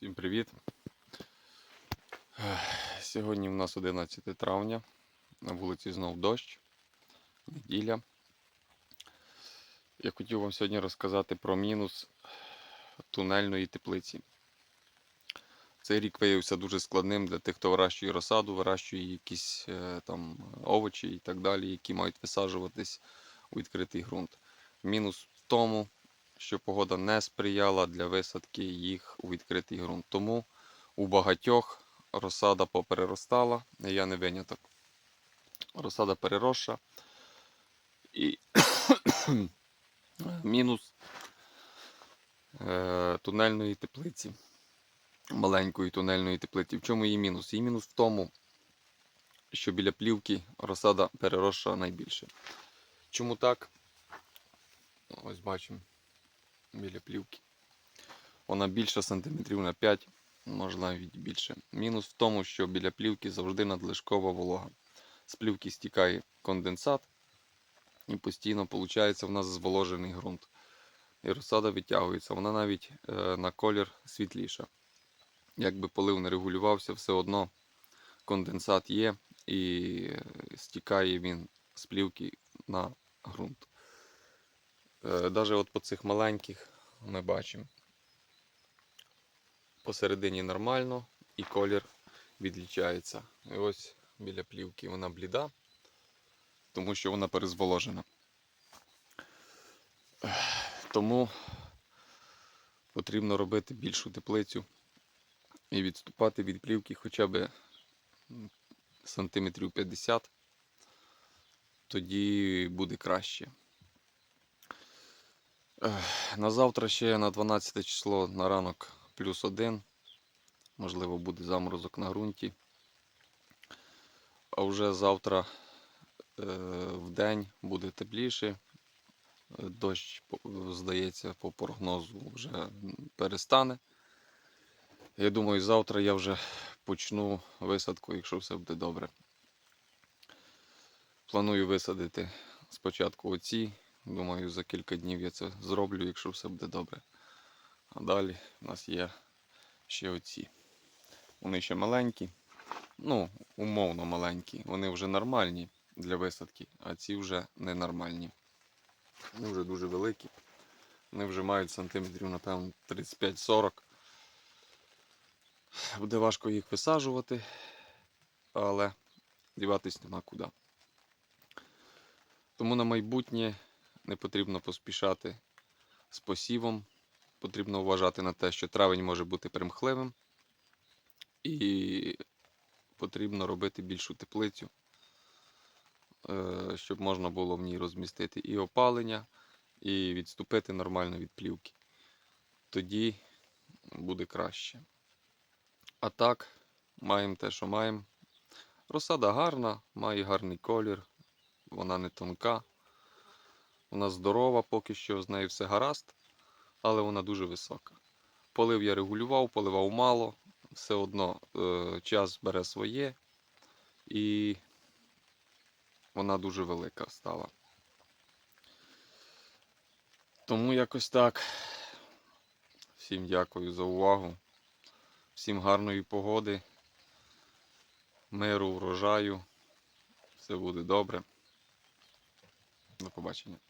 Всім привіт! Сьогодні у нас 11 травня. На вулиці знов дощ. Неділя. Я хотів вам сьогодні розказати про мінус тунельної теплиці. Цей рік виявився дуже складним для тих, хто вирощує розсаду, вирощує якісь е, там овочі і так далі, які мають висаджуватись у відкритий ґрунт. Мінус в тому, що погода не сприяла для висадки їх у відкритий ґрунт. Тому у багатьох розсада попереростала, і я не виняток. Розсада переросша. І мінус е, тунельної теплиці. Маленької тунельної теплиці. В чому її мінус? Її мінус в тому, що біля плівки розсада переросша найбільше. Чому так? Ось бачимо біля плівки. Вона більша сантиметрів на 5, може навіть більше. Мінус в тому, що біля плівки завжди надлишкова волога. З плівки стікає конденсат, і постійно виходить в нас зволожений ґрунт. І розсада витягується, вона навіть е, на колір світліша. Якби полив не регулювався, все одно конденсат є і е, стікає він з плівки на ґрунт. Навіть от по цих маленьких ми бачимо. Посередині нормально і колір відлічається. І ось біля плівки вона бліда, тому що вона перезволожена. Тому потрібно робити більшу теплицю і відступати від плівки хоча б сантиметрів 50, тоді буде краще. На завтра ще на 12 число на ранок плюс один. Можливо, буде заморозок на ґрунті. А вже завтра е, в день буде тепліше. Е, Дощ, здається, по прогнозу вже перестане. Я думаю, завтра я вже почну висадку, якщо все буде добре. Планую висадити спочатку оці. Думаю, за кілька днів я це зроблю, якщо все буде добре. А далі у нас є ще оці. Вони ще маленькі. Ну, умовно маленькі. Вони вже нормальні для висадки, а ці вже ненормальні. Вони вже дуже великі. Вони вже мають сантиметрів, напевно, 35-40. Буде важко їх висаджувати, але діватись нема куди. Тому на майбутнє не потрібно поспішати з посівом. Потрібно вважати на те, що травень може бути примхливим. І потрібно робити більшу теплицю, е, щоб можна було в ній розмістити і опалення, і відступити нормально від плівки. Тоді буде краще. А так, маємо те, що маємо. Розсада гарна, має гарний колір, вона не тонка. Вона здорова, поки що з нею все гаразд, але вона дуже висока. Полив я регулював, поливав мало, все одно е, час бере своє і вона дуже велика стала. Тому якось так. Всім дякую за увагу. Всім гарної погоди, миру, врожаю. Все буде добре. До побачення.